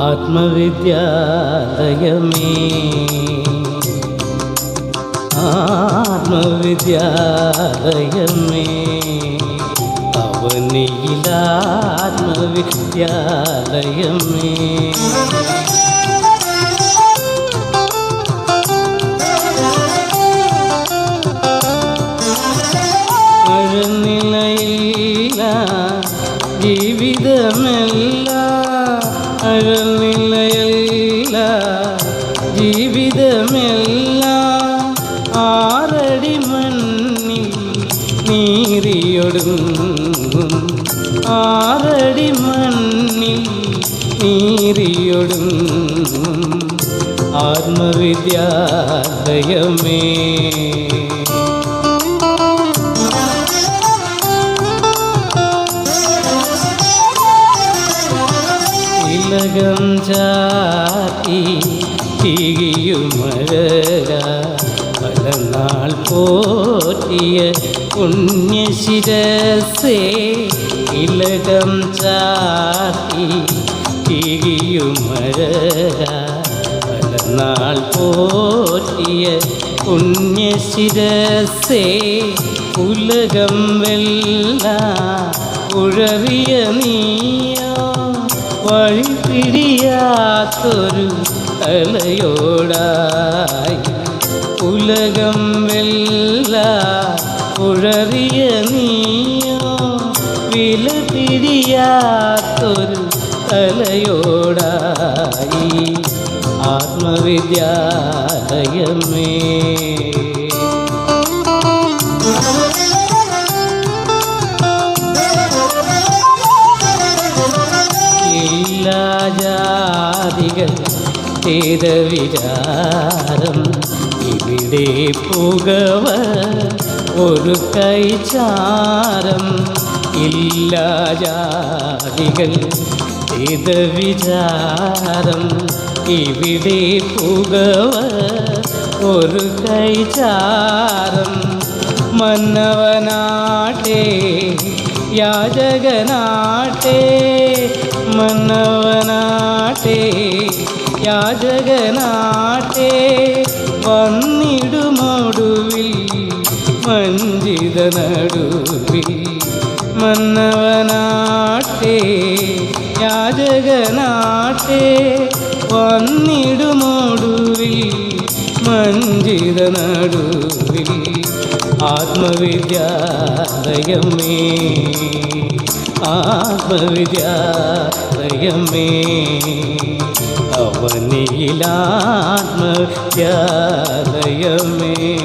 ആത്മവിദ്യാലയമേ. ആത്മവിദ്യാലയമേ. അവനിയിലാത്മവിദ്യാലയമേ. അഴനിലയില്ല ജീവിതമല്ല അഴനിലയില്ല ജീവിതമെല്ലാം ആറടി മണ്ണിൽ നീറിയൊടുങ്ങും. ആറടി മണ്ണിൽ നീറിയൊടുങ്ങും. ആത്മവിദ്യാലയമേ. ഇലകം ചാത്തി തിരിയുമഴക പല നാൾ പോറ്റിയ പുണ്യശിരസേ ഇലകം ചാത്തി തിരിയുമഴക പല നാൾ പോറ്റിയ പുണ്യശിരസേ ഉലകം വെല്ല ഉഴറിയ നീയോ വഴിപിടിയാത്തൊരു അലയോടായി ഉലകം വെല്ല ഉഴറിയ നീയോ വില പിടിയാത്തൊരു അലയോടായി ആത്മവിദ്യാലയമേ. ഇല്ലാജാതികൾ ചെയ്ത വിചാരം. ഇവിടെ പുകവ ഒരു കൈചാരം. ഇല്ലാജാതികൾ ചെയ്ത വിചാരം. ഇവിടെ പുകവ ഒരു കൈചാരം. മന്നവനാട്ടെ യാചകനാട്ടെ മന്നവനാട്ടെ യാചകനാട്ടെ വന്നിടുമൊടുവിൽ മഞ്ജിത നടുവിൽ മന്നവനാട്ടെ യാചകനാട്ടെ വന്നിടുമൊടുവിൽ മഞ്ജിത നടുവിൽ ആത്മവിദ്യാലയമേ ആത്മവിദ്യാലയമേ അവനിയിലാത്മവിദ്യാലയമേ